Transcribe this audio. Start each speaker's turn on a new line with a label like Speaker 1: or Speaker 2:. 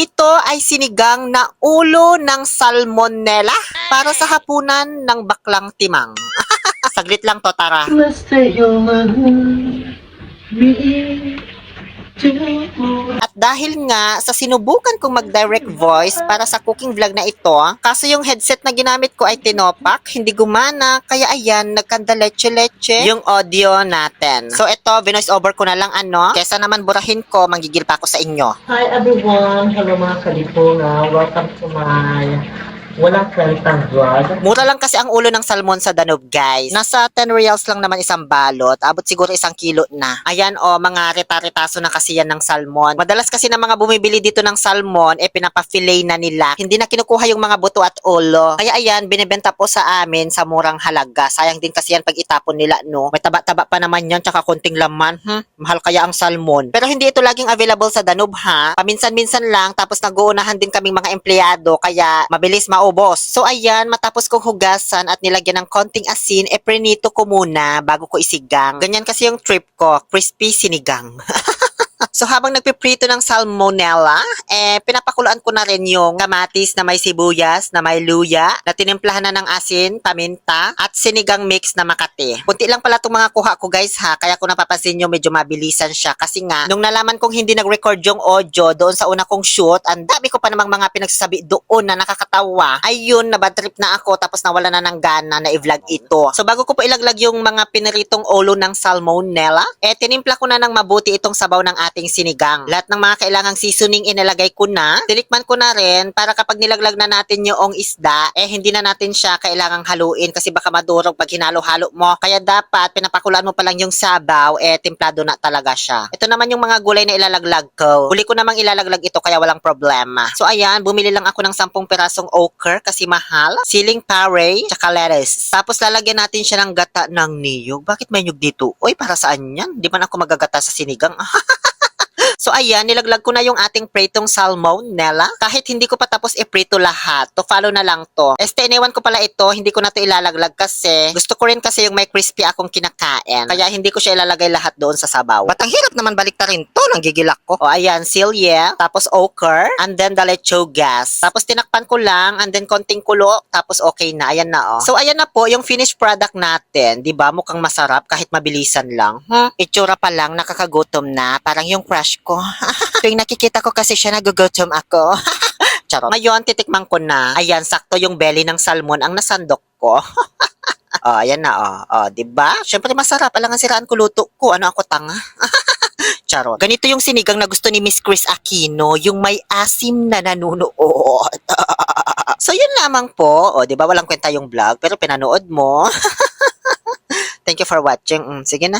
Speaker 1: Ito ay sinigang na ulo ng salmonella para sa hapunan ng baklang timang. Saglit lang to, tara.
Speaker 2: Let's take your
Speaker 1: dahil nga sa sinubukan kong mag-direct voice para sa cooking vlog na ito, kaso yung headset na ginamit ko ay tinopak, hindi gumana, kaya ayan, nagkanda leche-leche yung audio natin. So ito, vinoise over ko na lang ano, kesa naman burahin ko, manggigil pa ako sa inyo.
Speaker 2: Hi everyone! Hello mga kalipunga! Welcome to my Walang Kwentang Vlog.
Speaker 1: Mura lang kasi ang ulo ng salmon sa Danube, guys. Nasa 10 reals lang naman isang balot. Abot siguro isang kilo na. Ayan, o, mga reta-retaso na kasi yan ng salmon. Madalas kasi ng mga bumibili dito ng salmon, eh, pinapa-fillet na nila. Hindi na kinukuha yung mga buto at ulo. Kaya ayan, binibenta po sa amin sa murang halaga. Sayang din kasi yan pag itapon nila, no? May taba-taba pa naman yan, tsaka konting laman. Hmm? Mahal kaya ang salmon. Pero hindi ito laging available sa Danube, ha? Paminsan-minsan lang, tapos nag-uunahan din kaming mga empleyado, kaya mabilis maubos. So ayan, matapos kong hugasan at nilagyan ng konting asin, e prenito ko muna bago ko isigang. Ganyan kasi yung trip ko, crispy sinigang. So habang nagpiprito ng salmonella, eh pinapakuluan ko na rin yung kamatis na may sibuyas, na may luya, na tinimplahan na ng asin, paminta, at sinigang mix na makati. Kunti lang pala itong mga kuha ko guys ha, kaya kung napapansin nyo medyo mabilisan siya kasi nga, nung nalaman kong hindi nag-record yung audio doon sa una kong shoot, ang dami ko pa namang mga pinagsasabi doon na nakakatawa. Ayun, nabad trip na ako tapos nawala na ng gana na i-vlog ito. So bago ko po ilaglag yung mga piniritong ulo ng salmonella, eh tinimpla ko na ng mabuti itong sabaw ng ating sinigang. Lahat ng mga kailangang seasoning inilagay ko na. Tinikman ko na rin para kapag nilaglag na natin yung isda, eh hindi na natin siya kailangang haluin kasi baka madurog pag hinalo-halo mo. Kaya dapat pinapakulaan mo pa lang yung sabaw, eh templado na talaga siya. Ito naman yung mga gulay na ilalaglag ko. Huli ko namang ilalaglag ito kaya walang problema. So ayan, bumili lang ako ng 10 pirasong okra kasi mahal. Siling pare, tsaka lettuce. Tapos lalagyan natin siya ng gata ng niyog. Bakit may niyog dito? Oy, para saan yan? Di man ako magagata sa sinigang. So ayan, nilaglag ko na yung ating pritong salmonella. Kahit hindi ko pa tapos iprito lahat, to follow na lang to. Este, iniwan ko pala ito, hindi ko na to ilalaglag kasi gusto ko rin kasi yung may crispy akong kinakain. Kaya hindi ko siya ilalagay lahat doon sa sabaw. Ba't ang hirap naman balikta rin to, nanggigilak ko. O ayan, silye, tapos ochre, and then the lechogas. Tapos tinakpan ko lang, and then konting kulo, tapos okay na. Ayan na oh. So ayan na po yung finished product natin. 'Di ba Mukhang masarap kahit mabilisan lang. Huh? Itsura pa lang, nakakagutom na. Parang yung crush ko. Tuwing nakikita ko kasi siya, nagugutom ako. Charot. Ngayon, titikman ko na. Ayan, sakto yung belly ng salmon ang nasandok ko. oh, ayan na, oh. oh di ba? Syempre masarap. Alangan siraan ko luto ko. Ano ako tanga? Charot. Ganito yung sinigang na gusto ni Miss Chris Aquino, yung may asim na nanunood. so, yun lamang po. O, di ba walang kwenta yung vlog, pero pinanood mo. Thank you for watching. Mm, sige na.